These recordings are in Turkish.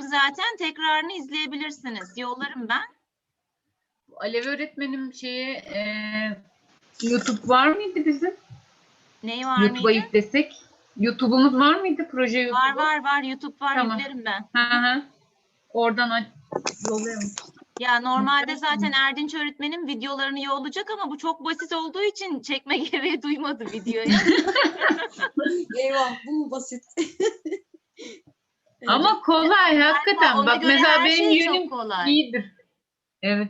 attım zaten. Tekrarını izleyebilirsiniz. Yollarım ben. Alev öğretmenim şeye e, YouTube var mıydı bizim? Neyi var YouTube'a mıydı? yüklesek. YouTube'umuz var mıydı? Proje YouTube'u. Var var var. YouTube var. Tamam. Yüklerim ben. Hı hı. Oradan yollayalım. Ya normalde zaten Erdinç öğretmenim videolarını yollayacak ama bu çok basit olduğu için çekme gereği duymadı videoyu. Eyvah bu mu basit? Ama kolay hakikaten. Ona Bak mesela benim şey yönüm iyidir. Evet.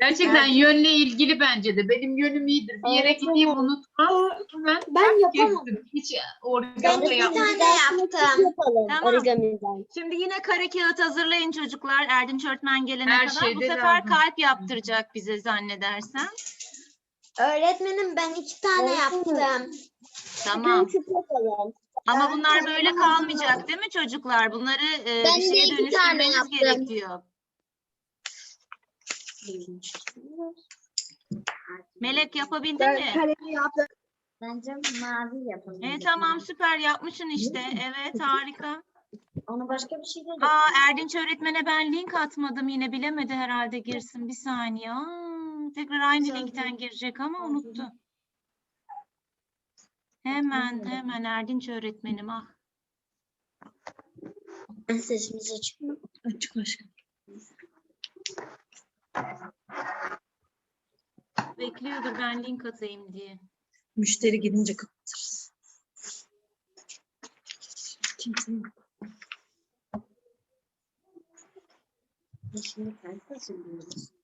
Gerçekten yönle ilgili bence de. Benim yönüm iyidir. Bir yere Evet, gideyim tamam. unutmam. Hemen Ben yapamam. gezdim. Hiç Ben origami bir yapmadım. tane yaptım. Yapalım Tamam. origamiden. Şimdi yine kare kağıt hazırlayın çocuklar. Erdinç öğretmen gelene Her kadar. Bu sefer lazım. kalp yaptıracak bize zannedersem. Öğretmenim ben iki tane yaptım. Tamam. Ama bunlar böyle kalmayacak değil mi çocuklar? Bunları e, Ben bir de şeye dönüştürmeniz yaptım. gerekiyor. Melek yapabildin mi? kalemi yaptım. Bence mavi yapalım. E, tamam süper yapmışsın işte. Evet harika. Onu başka bir şey de Aa Erdinç öğretmene ben link atmadım yine bilemedi herhalde girsin bir saniye. Aa, tekrar aynı linkten girecek ama unuttu. Hemen hemen Erdinç öğretmenim ah. Sesimiz açık mı? Açık aşkım. Bekliyordur ben link atayım diye. Müşteri gelince kapatırız. Kimse yok. Şimdi kalp hazırlıyoruz.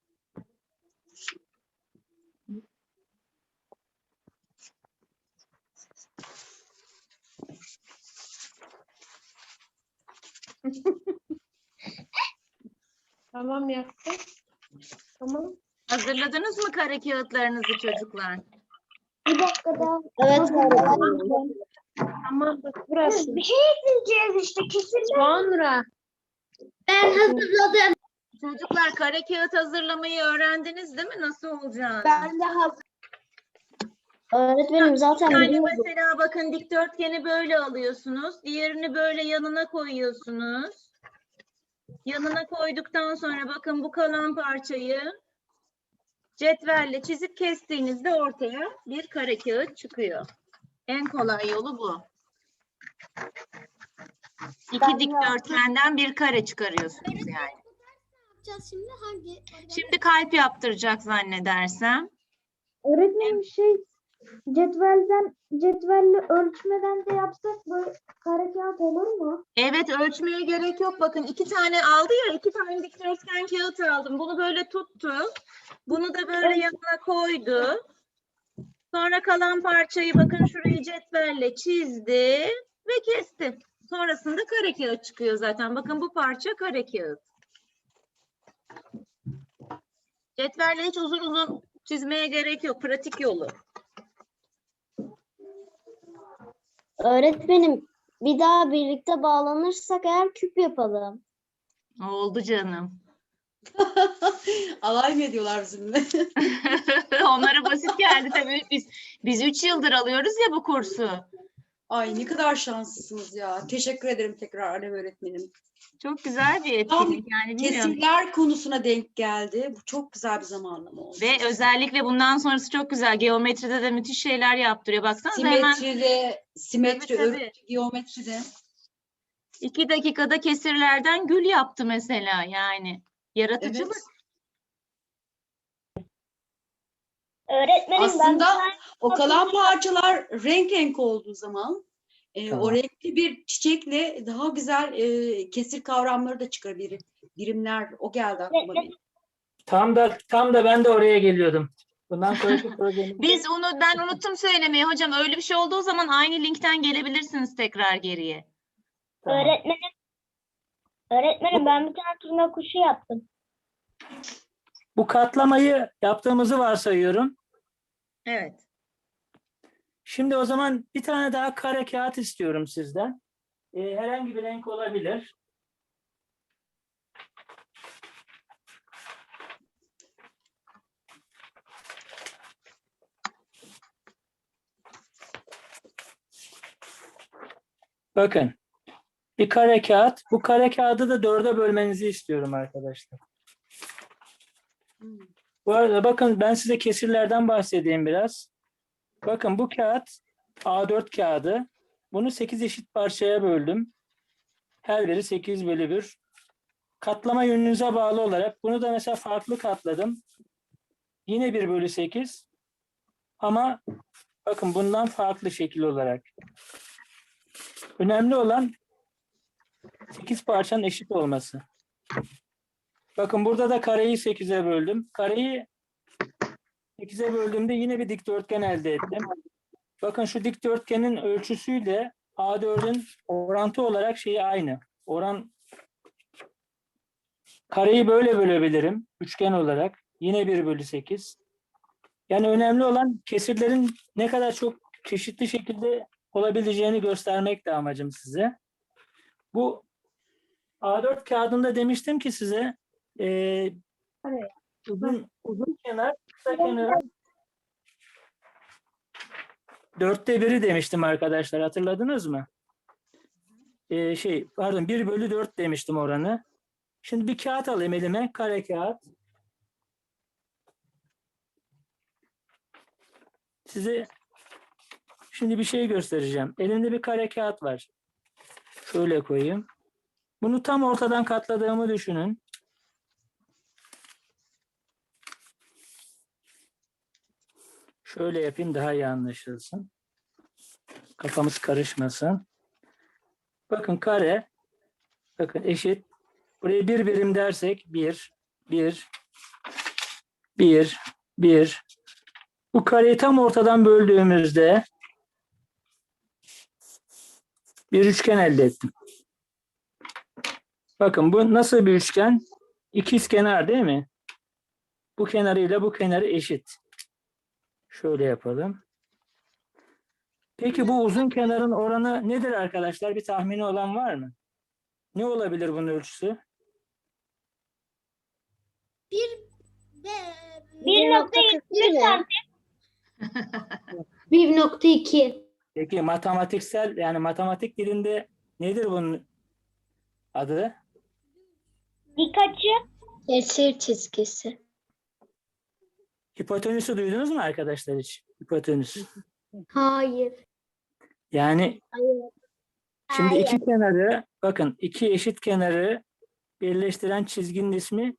Tamam yaptım. Tamam. Hazırladınız mı kare kağıtlarınızı çocuklar? Bir dakika daha. Evet. Tamam bak burası. Bir şey ekleyeceğiz işte kesin. Sonra. Ben hazırladım. Çocuklar kare kağıt hazırlamayı öğrendiniz değil mi? Nasıl olacağını? de hazır. Öğretmenim zaten Yani mesela bakın dikdörtgeni böyle alıyorsunuz. Diğerini böyle yanına koyuyorsunuz. Yanına koyduktan sonra bakın bu kalan parçayı cetvelle çizip kestiğinizde ortaya bir kare kağıt çıkıyor. En kolay yolu bu. İki dikdörtgenden bir kare çıkarıyorsunuz yani. yapacağız şimdi hangi? Şimdi kalp yaptıracak zannedersem. Öğretmenim şey cetvelden cetvelle ölçmeden de yapsak böyle kare kağıt olur mu? Evet ölçmeye gerek yok. Bakın iki tane aldı ya iki tane dikdörtgen kağıt aldım. Bunu böyle tuttu. Bunu da böyle yanına koydu. Sonra kalan parçayı bakın şurayı cetvelle çizdi ve kesti. Sonrasında kare kağıt çıkıyor zaten. Bakın bu parça kare kağıt. Cetvelle hiç uzun uzun çizmeye gerek yok. Pratik yolu. Öğretmenim bir daha birlikte bağlanırsak eğer küp yapalım. Oldu canım. Alay mı ediyorlar bizimle? Onlara basit geldi tabii. Biz biz 3 yıldır alıyoruz ya bu kursu. Ay ne kadar şanslısınız ya. Teşekkür ederim tekrar Alev öğretmenim. Çok güzel bir Tam etkinlik yani bilmiyorum. Kesirler konusuna denk geldi. Bu çok güzel bir zamanlama oldu. Ve özellikle bundan sonrası çok güzel. Geometride de müthiş şeyler yaptırıyor. Baksanıza hemen Simetride, simetri, Tabii, örüntü, geometride. iki dakikada kesirlerden gül yaptı mesela yani. Yaratıcılık. Evet. Öğretmenim Aslında o kalan parçalar renk renk olduğu zaman e, o renkli bir çiçekle daha güzel e, kesir kavramları da çıkabilir. Birimler o geldi aklıma benim. Tam da tam da ben de oraya geliyordum. Bundan sonraki Biz onu ben unuttum söylemeyi hocam. Öyle bir şey olduğu zaman aynı linkten gelebilirsiniz tekrar geriye. Tamam. Öğretmenim. Öğretmenim ben bir tane turna kuşu yaptım. Bu katlamayı yaptığımızı varsayıyorum. Evet. Şimdi o zaman bir tane daha kare kağıt istiyorum sizden. Ee, herhangi bir renk olabilir. Bakın. bir kare kağıt. Bu kare kağıdı da dörde bölmenizi istiyorum arkadaşlar. Bu arada bakın ben size kesirlerden bahsedeyim biraz. Bakın bu kağıt A4 kağıdı. Bunu 8 eşit parçaya böldüm. Her biri 8 bölü 1. Katlama yönünüze bağlı olarak bunu da mesela farklı katladım. Yine 1 bölü 8. Ama bakın bundan farklı şekil olarak. Önemli olan 8 parçanın eşit olması. Bakın burada da kareyi 8'e böldüm. Kareyi 8'e böldüğümde yine bir dikdörtgen elde ettim. Bakın şu dikdörtgenin ölçüsüyle A4'ün orantı olarak şeyi aynı. Oran kareyi böyle bölebilirim üçgen olarak. Yine 1 bölü 8. Yani önemli olan kesirlerin ne kadar çok çeşitli şekilde olabileceğini göstermek de amacım size. Bu A4 kağıdında demiştim ki size eee, uzun, uzun kenar, kısa kenar dörtte biri demiştim arkadaşlar hatırladınız mı? Eee, şey pardon 1 bölü 4 demiştim oranı. Şimdi bir kağıt alayım elime kare kağıt. Size şimdi bir şey göstereceğim. Elimde bir kare kağıt var. Şöyle koyayım. Bunu tam ortadan katladığımı düşünün. Şöyle yapayım daha iyi anlaşılsın. Kafamız karışmasın. Bakın kare. Bakın eşit. Buraya bir birim dersek bir, bir, bir, bir. Bu kareyi tam ortadan böldüğümüzde bir üçgen elde ettim. Bakın bu nasıl bir üçgen? İkiz kenar değil mi? Bu kenarıyla bu kenarı eşit. Şöyle yapalım. Peki bu uzun kenarın oranı nedir arkadaşlar? Bir tahmini olan var mı? Ne olabilir bunun ölçüsü? 1.73 santim. 1.2. Peki matematiksel yani matematik dilinde nedir bunun adı? Dik açı. Kesir çizgisi. Hipotenüsü duydunuz mu arkadaşlar hiç? Hipotenüs. Hayır. Yani şimdi iki kenarı bakın iki eşit kenarı birleştiren çizginin ismi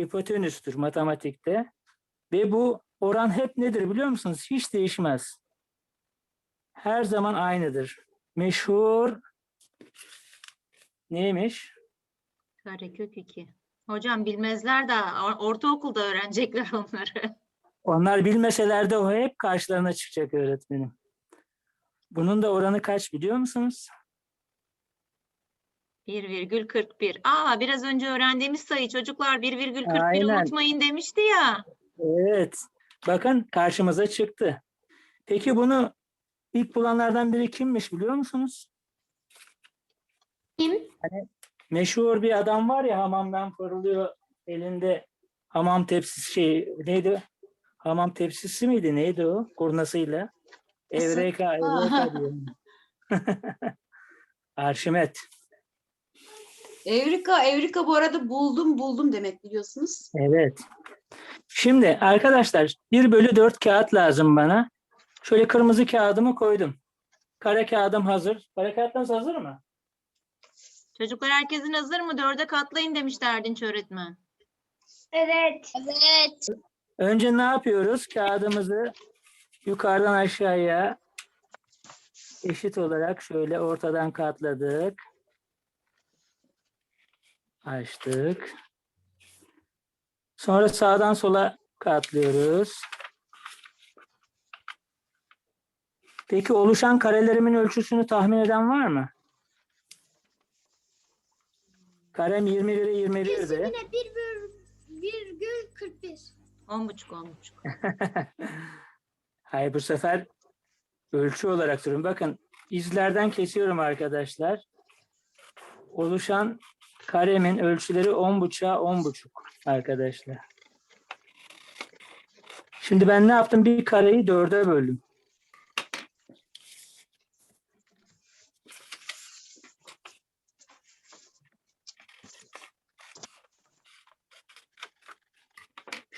hipotenüstür matematikte. Ve bu oran hep nedir biliyor musunuz? Hiç değişmez. Her zaman aynıdır. Meşhur neymiş? Karekök 2. Hocam bilmezler de or- ortaokulda öğrenecekler onları. Onlar bilmeseler de o hep karşılarına çıkacak öğretmenim. Bunun da oranı kaç biliyor musunuz? 1,41. Aa biraz önce öğrendiğimiz sayı çocuklar 1,41 Aynen. unutmayın demişti ya. Evet. Bakın karşımıza çıktı. Peki bunu ilk bulanlardan biri kimmiş biliyor musunuz? Kim? Meşhur bir adam var ya hamamdan fırlıyor elinde hamam tepsisi şey neydi? Hamam tepsisi miydi? Neydi o? Kurnasıyla. Evreka, Evreka diyor. Arşimet. Evrika, Evrika bu arada buldum buldum demek biliyorsunuz. Evet. Şimdi arkadaşlar 1 bölü 4 kağıt lazım bana. Şöyle kırmızı kağıdımı koydum. Kare kağıdım hazır. Kare kağıtlarınız hazır mı? Çocuklar herkesin hazır mı? Dörde katlayın demişti Erdinç öğretmen. Evet. Evet. Önce ne yapıyoruz? Kağıdımızı yukarıdan aşağıya eşit olarak şöyle ortadan katladık. Açtık. Sonra sağdan sola katlıyoruz. Peki oluşan karelerimin ölçüsünü tahmin eden var mı? Karem 21'e 21'di. 1,41. 10,5 10,5. Hayır bu sefer ölçü olarak sorun. Bakın izlerden kesiyorum arkadaşlar. Oluşan karemin ölçüleri 10.5'a 10.5 arkadaşlar. Şimdi ben ne yaptım? Bir kareyi dörde böldüm.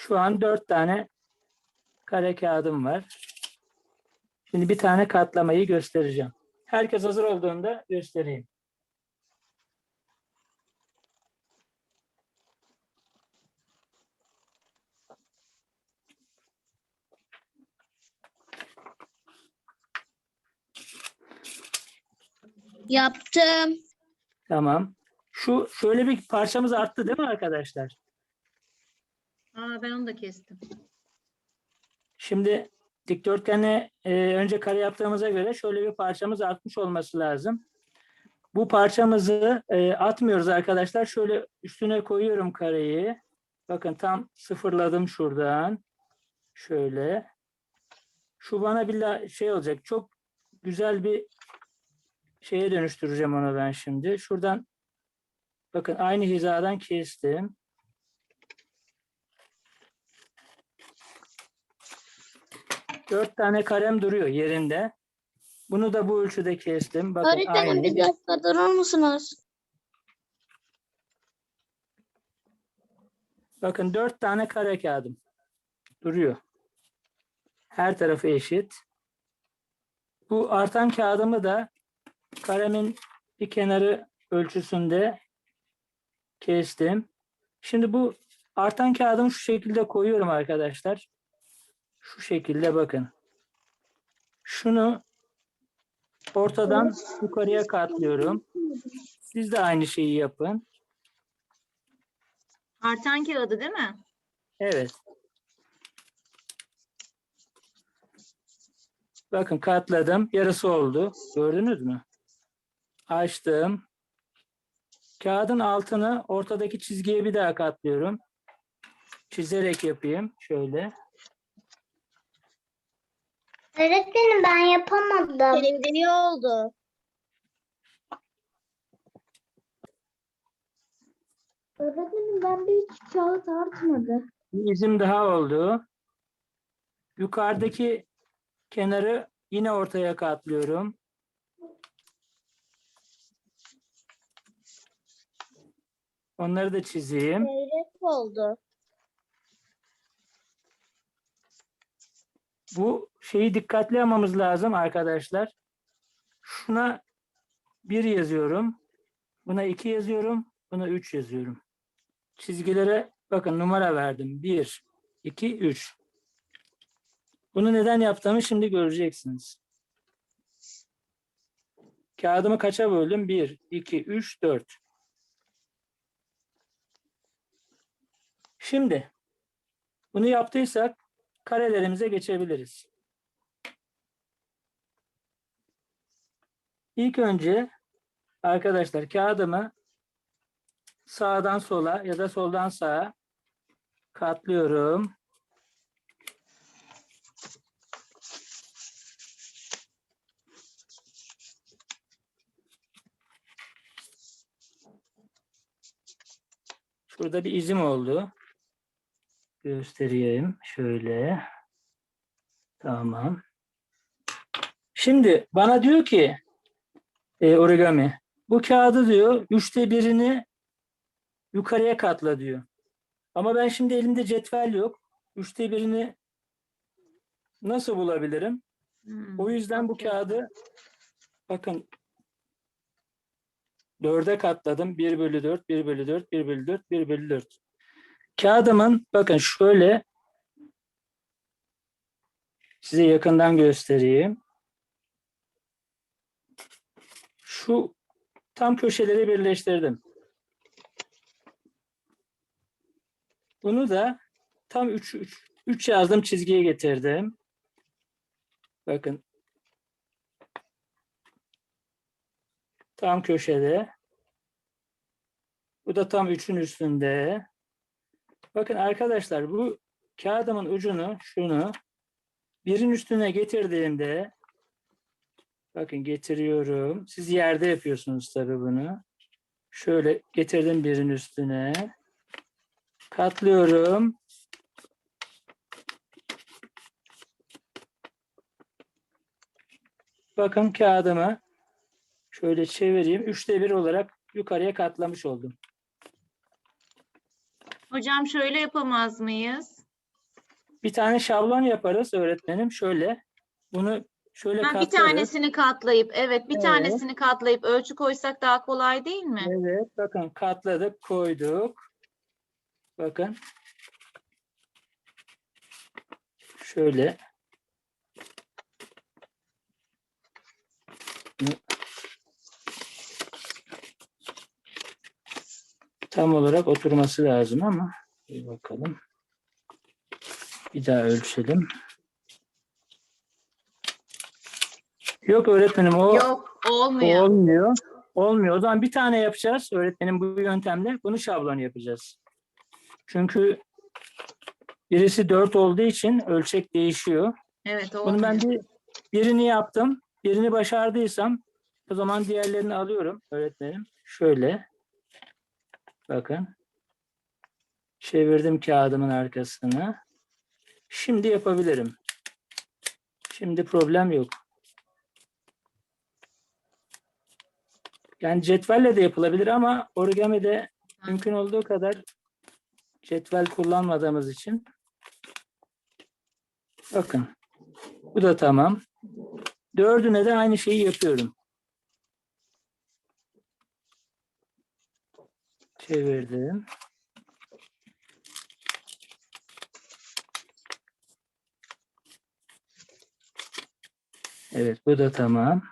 Şu an dört tane kare kağıdım var. Şimdi bir tane katlamayı göstereceğim. Herkes hazır olduğunda göstereyim. Yaptım. Tamam. Şu şöyle bir parçamız arttı değil mi arkadaşlar? Ben onu da kestim. Şimdi dikdörtgeni e, önce kare yaptığımıza göre şöyle bir parçamız artmış olması lazım. Bu parçamızı e, atmıyoruz arkadaşlar. Şöyle üstüne koyuyorum kareyi. Bakın tam sıfırladım şuradan. Şöyle. Şu bana bir şey olacak. Çok güzel bir şeye dönüştüreceğim onu ben şimdi. Şuradan bakın aynı hizadan kestim. Dört tane karem duruyor yerinde. Bunu da bu ölçüde kestim. Bakın Öğretmenim aynı. bir dakika durur musunuz? Bakın dört tane kare kağıdım duruyor. Her tarafı eşit. Bu artan kağıdımı da karemin bir kenarı ölçüsünde kestim. Şimdi bu artan kağıdımı şu şekilde koyuyorum arkadaşlar. Şu şekilde bakın. Şunu ortadan yukarıya katlıyorum. Siz de aynı şeyi yapın. Artan kağıdı değil mi? Evet. Bakın katladım. Yarısı oldu. Gördünüz mü? Açtım. Kağıdın altını ortadaki çizgiye bir daha katlıyorum. Çizerek yapayım. Şöyle. Öğretmenim ben yapamadım. Benim iyi oldu. Öğretmenim bende hiç kağıt artmadı. Bir izim daha oldu. Yukarıdaki kenarı yine ortaya katlıyorum. Onları da çizeyim. Seyrek oldu. Bu şeyi dikkatli yapmamız lazım arkadaşlar. Şuna 1 yazıyorum. Buna 2 yazıyorum. Buna 3 yazıyorum. Çizgilere bakın numara verdim. 1, 2, 3. Bunu neden yaptığımı şimdi göreceksiniz. Kağıdımı kaça böldüm? 1, 2, 3, 4. Şimdi bunu yaptıysak karelerimize geçebiliriz. İlk önce arkadaşlar kağıdımı sağdan sola ya da soldan sağa katlıyorum. Şurada bir izim oldu. Göstereyim. Şöyle. Tamam. Şimdi bana diyor ki e, origami bu kağıdı diyor üçte birini yukarıya katla diyor. Ama ben şimdi elimde cetvel yok. Üçte birini nasıl bulabilirim? Hmm, O yüzden bu kağıdı bakın dörde katladım. 1 bölü 4, 1 bölü 4, 1 bölü 4, 1 bölü 4. Kağıdımın bakın şöyle size yakından göstereyim. Şu tam köşeleri birleştirdim. Bunu da tam 3 3 3 yazdım çizgiye getirdim. Bakın. Tam köşede. Bu da tam 3'ün üstünde. Bakın arkadaşlar bu kağıdımın ucunu şunu birin üstüne getirdiğimde bakın getiriyorum. Siz yerde yapıyorsunuz tabii bunu. Şöyle getirdim birin üstüne. Katlıyorum. Bakın kağıdımı şöyle çevireyim. Üçte bir olarak yukarıya katlamış oldum. Hocam şöyle yapamaz mıyız? bir tane şablon yaparız öğretmenim. Şöyle bunu şöyle Ha, bir tanesini katlayıp evet bir Evet. tanesini katlayıp ölçü koysak daha kolay değil mi? Evet bakın katladık koyduk. Bakın. Şöyle. Tam olarak oturması lazım ama bir bakalım. Bir daha ölçelim. Yok öğretmenim o Yok olmuyor. Olmuyor. Olmuyor. O zaman bir tane yapacağız öğretmenim bu yöntemle. Bunu şablon yapacağız. Çünkü birisi 4 olduğu için ölçek değişiyor. Evet Bunu ben olmuyor. bir, birini yaptım. Birini başardıysam o zaman diğerlerini alıyorum öğretmenim. Şöyle. Bakın. Çevirdim kağıdımın arkasını. Şimdi yapabilirim. Şimdi problem yok. Yani cetvelle de yapılabilir ama origami'de mümkün olduğu kadar cetvel kullanmadığımız için. Bakın. Bu da tamam. Dördüne de aynı şeyi yapıyorum. Çevirdim. Evet bu da tamam.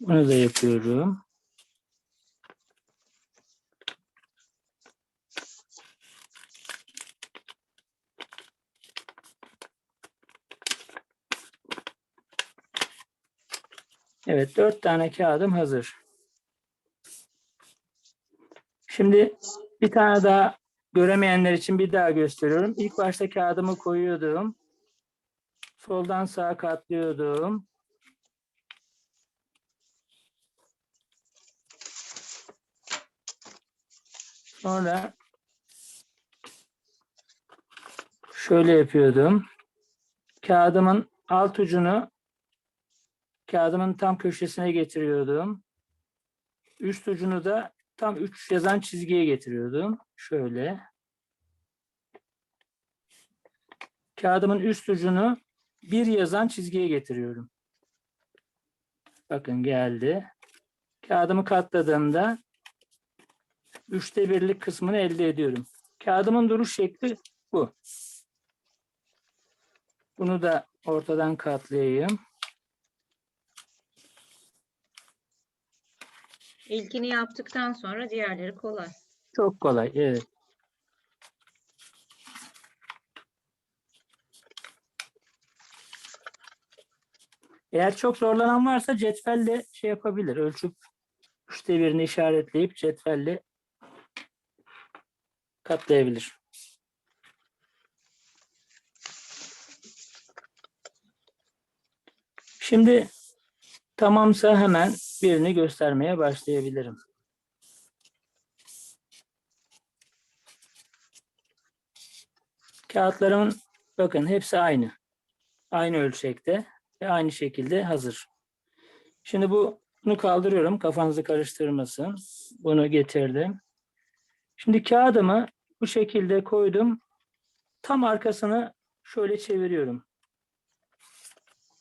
Bunu da yapıyorum. Evet, dört tane kağıdım hazır. Şimdi bir tane daha göremeyenler için bir daha gösteriyorum. İlk başta kağıdımı koyuyordum. Soldan sağa katlıyordum. Sonra şöyle yapıyordum. Kağıdımın alt ucunu kağıdımın tam köşesine getiriyordum. Üst ucunu da tam 3 yazan çizgiye getiriyordum. Şöyle. Kağıdımın üst ucunu bir yazan çizgiye getiriyorum. Bakın geldi. Kağıdımı katladığımda üçte birlik kısmını elde ediyorum. Kağıdımın duruş şekli bu. Bunu da ortadan katlayayım. İlkini yaptıktan sonra diğerleri kolay. Çok kolay. Evet. Eğer çok zorlanan varsa cetvelle şey yapabilir. Ölçüp üçte birini işaretleyip cetvelle katlayabilir. Şimdi tamamsa hemen birini göstermeye başlayabilirim. Kağıtlarımın bakın hepsi aynı. Aynı ölçekte ve aynı şekilde hazır. Şimdi bu bunu kaldırıyorum kafanızı karıştırmasın. Bunu getirdim. Şimdi kağıdımı bu şekilde koydum. Tam arkasını şöyle çeviriyorum.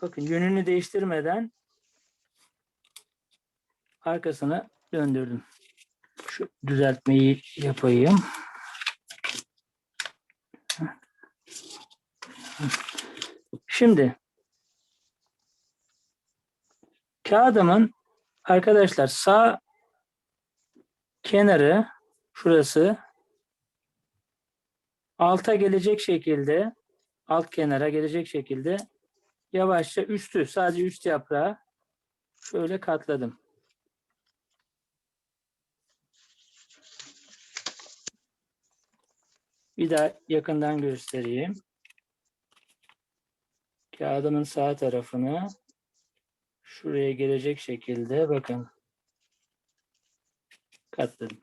Bakın yönünü değiştirmeden arkasını döndürdüm. Şu düzeltmeyi yapayım. Şimdi kağıdımın arkadaşlar sağ kenarı şurası alta gelecek şekilde alt kenara gelecek şekilde yavaşça üstü sadece üst yaprağı şöyle katladım. Bir daha yakından göstereyim. Kağıdımın sağ tarafını şuraya gelecek şekilde bakın katladım.